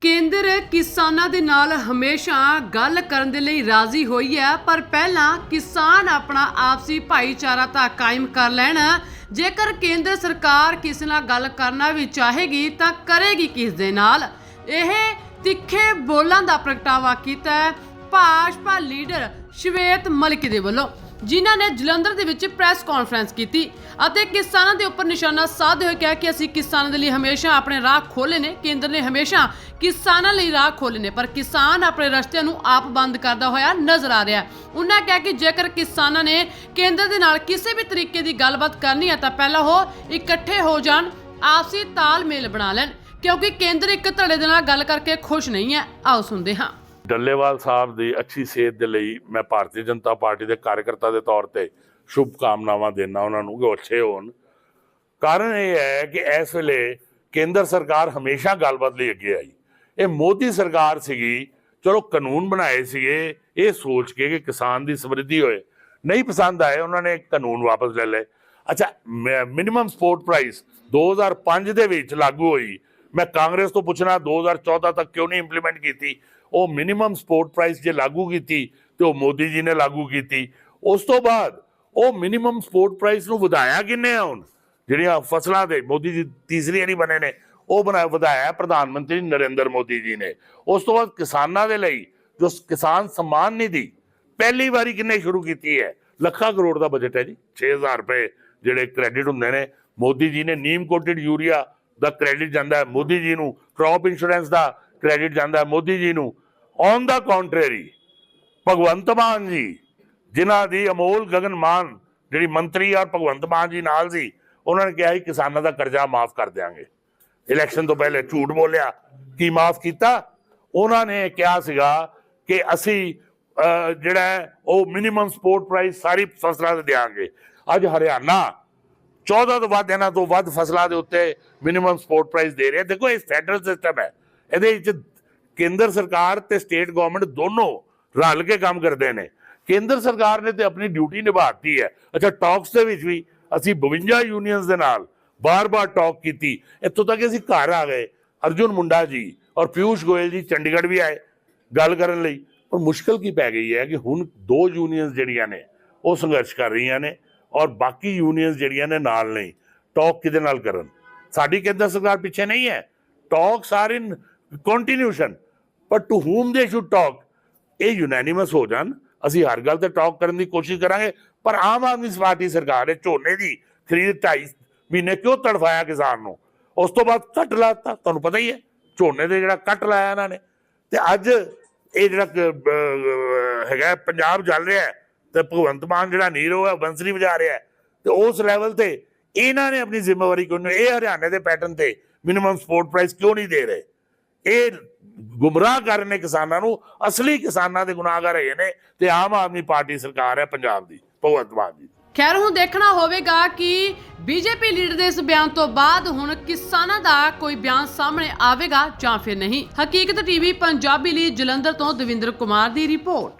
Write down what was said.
ਕੇਂਦਰ ਕਿਸਾਨਾਂ ਦੇ ਨਾਲ ਹਮੇਸ਼ਾ ਗੱਲ ਕਰਨ ਦੇ ਲਈ ਰਾਜ਼ੀ ਹੋਈ ਹੈ, ਪਰ ਪਹਿਲਾਂ ਕਿਸਾਨ ਆਪਣਾ ਆਪਸੀ ਭਾਈਚਾਰਾ ਤਾਂ ਕਾਇਮ ਕਰ ਲੈਣ। ਜੇਕਰ ਕੇਂਦਰ ਸਰਕਾਰ ਕਿਸੇ ਨਾਲ ਗੱਲ ਕਰਨਾ ਵੀ ਚਾਹੇਗੀ, ਤਾਂ ਕਰੇਗੀ ਕਿਸ ਦੇ ਨਾਲ? ਇਹ ਤਿੱਖੇ ਬੋਲਾਂ ਦਾ ਪ੍ਰਗਟਾਵਾ ਕੀਤਾ ਹੈ ਭਾਜਪਾ ਲੀਡਰ ਸ਼ਵੇਤ ਮਲਿਕ ਦੇ ਵੱਲੋਂ। ਜਿਨ੍ਹਾਂ ਨੇ ਜਲੰਧਰ ਦੇ ਵਿੱਚ ਪ੍ਰੈਸ ਕਾਨਫਰੰਸ ਕੀਤੀ ਅਤੇ ਕਿਸਾਨਾਂ ਦੇ ਉੱਪਰ ਨਿਸ਼ਾਨਾ ਸਾਧਦੇ ਹੋਏ ਕਿਹਾ ਕਿ ਅਸੀਂ ਕਿਸਾਨਾਂ ਦੇ ਲਈ ਹਮੇਸ਼ਾ ਆਪਣੇ ਰਾਹ ਖੋਲ੍ਹੇ ਨੇ, ਕੇਂਦਰ ਨੇ ਹਮੇਸ਼ਾ ਕਿਸਾਨਾਂ ਲਈ ਰਾਹ ਖੋਲ੍ਹੇ ਨੇ, ਪਰ ਕਿਸਾਨ ਆਪਣੇ ਰਸਤਿਆਂ ਨੂੰ ਆਪ ਬੰਦ ਕਰਦਾ ਹੋਇਆ ਨਜ਼ਰ ਆ ਰਿਹਾ ਉਹਨਾਂ ਕਿਹਾ ਕਿ ਜੇਕਰ ਕਿਸਾਨਾਂ ਨੇ ਕੇਂਦਰ ਦੇ ਨਾਲ ਕਿਸੇ ਵੀ ਤਰੀਕੇ ਦੀ ਗੱਲਬਾਤ ਕਰਨੀ ਹੈ, ਤਾਂ ਪਹਿਲਾਂ ਉਹ ਇਕੱਠੇ ਹੋ ਜਾਣ, ਆਪਸੀ ਤਾਲਮੇਲ ਬਣਾ ਲੈਣ, ਕਿਉਂਕਿ ਕੇਂਦਰ ਇੱਕ ਧੜੇ ਦੇ ਨਾਲ ਗੱਲ ਕਰਕੇ ਖੁਸ਼ ਨਹੀਂ ਹੈ। ਆਓ ਸੁਣਦੇ ਹਾਂ। ਡੱਲੇਵਾਲ ਸਾਹਿਬ ਦੀ ਅੱਛੀ ਸਿਹਤ ਦੇ ਲਈ ਮੈਂ ਭਾਰਤੀ ਜਨਤਾ ਪਾਰਟੀ ਦੇ ਕਾਰਜਕਰਤਾ ਦੇ ਤੌਰ ਤੇ ਸ਼ੁਭ ਕਾਮਨਾਵਾਂ ਦੇਣਾ ਉਹਨਾਂ ਨੂੰ ਕਿ ਉਹ ਅੱਛੇ ਹੋਣ। ਕਾਰਨ ਇਹ ਹੈ ਕਿ ਇਸ ਵੇਲੇ ਕੇਂਦਰ ਸਰਕਾਰ ਹਮੇਸ਼ਾ ਗੱਲਬਾਤ ਲਈ ਅੱਗੇ ਆਈ। ਇਹ ਮੋਦੀ ਸਰਕਾਰ ਸੀਗੀ, ਚਲੋ ਕਾਨੂੰਨ ਬਣਾਏ ਸੀਗੇ, ਇਹ ਸੋਚ ਕੇ ਕਿ ਕਿਸਾਨ ਦੀ ਸਮਰਿੱਧੀ ਹੋਏ। ਨਹੀਂ ਪਸੰਦ ਆਏ, ਉਹਨਾਂ ਨੇ ਕਾਨੂੰਨ ਵਾਪਸ ਲੈ ਲਏ। ਅੱਛਾ ਮਿਨੀਮਮ ਸਪੋਰਟ ਪ੍ਰਾਈਸ 2005 ਦੇ ਵਿੱਚ ਲਾਗੂ ਹੋਈ। ਮੈਂ ਕਾਂਗਰਸ ਤੋਂ ਪੁੱਛਣਾ 2014 ਤੱਕ ਕਿਉਂ ਨਹੀਂ ਇੰਪਲੀਮੈਂਟ ਕੀਤੀ ਉਹ ਮਿਨੀਮਮ ਸਪੋਰਟ ਪ੍ਰਾਈਸ ਜੇ ਲਾਗੂ ਕੀਤੀ ਤੇ ਉਹ ਮੋਦੀ ਜੀ ਨੇ ਲਾਗੂ ਕੀਤੀ ਉਸ ਤੋਂ ਬਾਅਦ ਉਹ ਮਿਨੀਮਮ ਸਪੋਰਟ ਪ੍ਰਾਈਸ ਨੂੰ ਵਧਾਇਆ ਕਿੰਨੇ ਆ ਹੁਣ ਜਿਹੜੀਆਂ ਫਸਲਾਂ ਦੇ ਮੋਦੀ ਜੀ ਤੀਸਰੀ ਵਾਰੀ ਬਣੇ ਨੇ ਉਹ ਬਣਾ ਵਧਾਇਆ ਪ੍ਰਧਾਨ ਮੰਤਰੀ ਨਰਿੰਦਰ ਮੋਦੀ ਜੀ ਨੇ ਉਸ ਤੋਂ ਬਾਅਦ ਕਿਸਾਨਾਂ ਦੇ ਲਈ ਜੋ ਕਿਸਾਨ ਸਨਮਾਨ ਨਿਧੀ ਪਹਿਲੀ ਵਾਰੀ ਕਿੰਨੇ ਸ਼ੁਰੂ ਕੀਤੀ ਹੈ ਲੱਖਾਂ ਕਰੋੜ ਦਾ ਬਜਟ ਹੈ ਜੀ 6000 ਰੁਪਏ ਜਿਹੜੇ ਕ੍ਰੈਡਿਟ ਹੁੰਦੇ ਨੇ ਮੋਦੀ ਜੀ ਨੇ ਨੀਮ ਕੋਟਡ ਯੂਰੀਆ ਦਾ ਕ੍ਰੈਡਿਟ ਜਾਂਦਾ ਹੈ, ਮੋਦੀ ਜੀ ਨੂੰ ਕ੍ਰੌਪ ਇੰਸ਼ੋਰੈਂਸ ਦਾ ਕ੍ਰੈਡਿਟ ਜਾਂਦਾ ਹੈ, ਮੋਦੀ ਜੀ ਨੂੰ। On the country Bhagwant Mann ji, ਜਿਨ੍ਹਾਂ ਦੀ ਅਮੋਲ ਗਗਨ ਮਾਨ, ਜਿਹੜੀ ਮੰਤਰੀ ਔਰ ਭਗਵੰਤ ਮਾਨ ਜੀ ਨਾਲ ਸੀ, ਉਹਨਾਂ ਨੇ ਕਿਹਾ ਸੀ, ਕਿਸਾਨਾਂ ਦਾ ਕਰਜ਼ਾ ਮਾਫ ਕਰ ਦਿਆਂਗੇ। ਇਲੈਕਸ਼ਨ ਤੋਂ ਪਹਿਲੇ ਝੂਠ ਬੋਲਿਆ। ਕੀ ਮਾਫ ਕੀਤਾ? ਉਹਨਾਂ ਨੇ ਕਿਹਾ ਸੀਗਾ ਕਿ ਅਸੀਂ ਜਿਹੜਾ ਉਹ ਮਿਨੀਮਮ ਸਪੋਰਟ ਪ੍ਰਾਈਸ ਸਾਰੀ ਫਸਲਾਂ ਤੇ ਦਿਆਂਗੇ। ਅੱਜ ਹਰਿਆਣਾ 14 ਤੋਂ ਵੱਧ ਇਹਨਾਂ ਤੋਂ ਵੱਧ ਫਸਲਾਂ ਦੇ ਉੱਤੇ ਮਿਨੀਮਮ ਸਪੋਰਟ ਪ੍ਰਾਈਸ ਦੇ ਰਿਹਾ ਦੇਖੋ, ਇਹ ਫੈਡਰਲ ਸਿਸਟਮ ਹੈ। ਇਹਦੇ ਵਿੱਚ ਕੇਂਦਰ ਸਰਕਾਰ ਤੇ ਸਟੇਟ ਗਵਰਨਮੈਂਟ ਦੋਨੋਂ ਰਲ ਕੇ ਕੰਮ ਕਰਦੇ ਨੇ। ਕੇਂਦਰ ਸਰਕਾਰ ਨੇ ਤੇ ਆਪਣੀ ਡਿਊਟੀ ਨਿਭਾਤੀ ਹੈ। ਅੱਛਾ ਟਾਕਸ ਦੇ ਵਿੱਚ ਵੀ ਅਸੀਂ 52 ਯੂਨੀਅਨਸ ਦੇ ਨਾਲ ਬਾਰ-ਬਾਰ ਟਾਕ ਕੀਤੀ। ਇੱਥੋਂ ਤੱਕ ਅਸੀਂ ਘਰ ਆ ਗਏ। ਅਰਜੁਨ ਮੁੰਡਾ ਜੀ ਔਰ ਪਿਊਸ਼ ਗੋਇਲ ਜੀ ਚੰਡੀਗੜ੍ਹ ਵੀ ਆਏ ਗੱਲ ਕਰਨ ਲਈ। ਪਰ ਮੁਸ਼ਕਲ ਕੀ ਪੈ ਗਈ ਹੈ ਕਿ ਹੁਣ ਦੋ ਯੂਨੀਅਨਸ ਜਿਹੜੀਆਂ ਨੇ, ਉਹ ਸੰਘਰਸ਼ ਕਰ ਰਹੀਆਂ ਨੇ। ਔਰ ਬਾਕੀ ਯੂਨੀਅਨਸ ਜਿਹੜੀਆਂ ਨੇ ਨਾਲ ਨਹੀਂ ਟਾਕ ਕਿਹਦੇ ਨਾਲ ਕਰਨ? ਸਾਡੀ ਕੇਂਦਰ ਸਰਕਾਰ ਪਿੱਛੇ ਨਹੀਂ ਹੈ। Talks are in continuation but to whom they should talk ਇਹ ਯੂਨੈਨਿਮਸ ਹੋ ਜਾਣ। ਅਸੀਂ ਹਰ ਗੱਲ ਤੇ ਟਾਕ ਕਰਨ ਦੀ ਕੋਸ਼ਿਸ਼ ਕਰਾਂਗੇ। ਪਰ ਆਮ ਆਦਮੀ ਪਾਰਟੀ ਸਰਕਾਰ ਨੇ ਝੋਨੇ ਦੀ ਖਰੀਦ ਢਾਈ ਮਹੀਨੇ ਕਿਉਂ ਤੜਫਾਇਆ ਕਿਸਾਨ ਨੂੰ? ਉਸ ਤੋਂ ਬਾਅਦ ਕੱਟ ਲਾਤਾ, ਤੁਹਾਨੂੰ ਪਤਾ ਹੀ ਹੈ। ਝੋਨੇ ਦੇ ਜਿਹੜਾ ਕੱਟ ਲਾਇਆ ਇਹਨਾਂ ਨੇ। ਤੇ ਅੱਜ ਇਹ ਜਿਹੜਾ ਹੈਗਾ ਪੰਜਾਬ ਚੱਲ ਰਿਹਾ ਤੇ ਭਗਵੰਤ ਮਾਨ ਜਿਹੜਾ ਨੀਰੋ ਹੈ ਬੰਸਰੀ ਵਜਾ ਰਿਹਾ ਤੇ ਉਸ ਲੈਵਲ ਤੇ ਇਹਨਾਂ ਨੇ ਆਪਣੀ ਜ਼ਿੰਮੇਵਾਰੀ ਕਿਉਂ ਨਹੀਂ ਇਹ ਹਰਿਆਣੇ ਦੇ ਪੈਟਰਨ ਤੇ ਮਿਨੀਮਮ ਸਪੋਰਟ ਪ੍ਰਾਈਸ ਕਿਉਂ ਨਹੀਂ ਦੇ ਰਹੇ? ਇਹ ਗੁੰਮਰਾਹ ਕਰ ਰਹੇ ਨੇ ਕਿਸਾਨਾਂ ਨੂੰ। ਅਸਲੀ ਕਿਸਾਨਾਂ ਦੇ ਗੁਨਾਹਗਾਰ ਹੈਗੇ ਨੇ ਤੇ ਆਮ ਆਦਮੀ ਪਾਰਟੀ ਸਰਕਾਰ ਹੈ ਪੰਜਾਬ ਦੀ, ਭਗਵੰਤ ਮਾਨ ਦੀ। ਖੈਰ, ਹੁਣ ਦੇਖਣਾ ਹੋਵੇਗਾ ਕਿ ਬੀਜੇਪੀ ਲੀਡਰ ਦੇ ਇਸ ਬਿਆਨ ਤੋਂ ਬਾਅਦ ਹੁਣ ਕਿਸਾਨਾਂ ਦਾ ਕੋਈ ਬਿਆਨ ਸਾਹਮਣੇ ਆਵੇਗਾ ਜਾਂ ਫਿਰ ਨਹੀਂ। ਹਕੀਕਤ ਟੀਵੀ ਪੰਜਾਬੀ ਲਈ ਜਲੰਧਰ ਤੋਂ ਦਵਿੰਦਰ ਕੁਮਾਰ ਦੀ ਰਿਪੋਰਟ।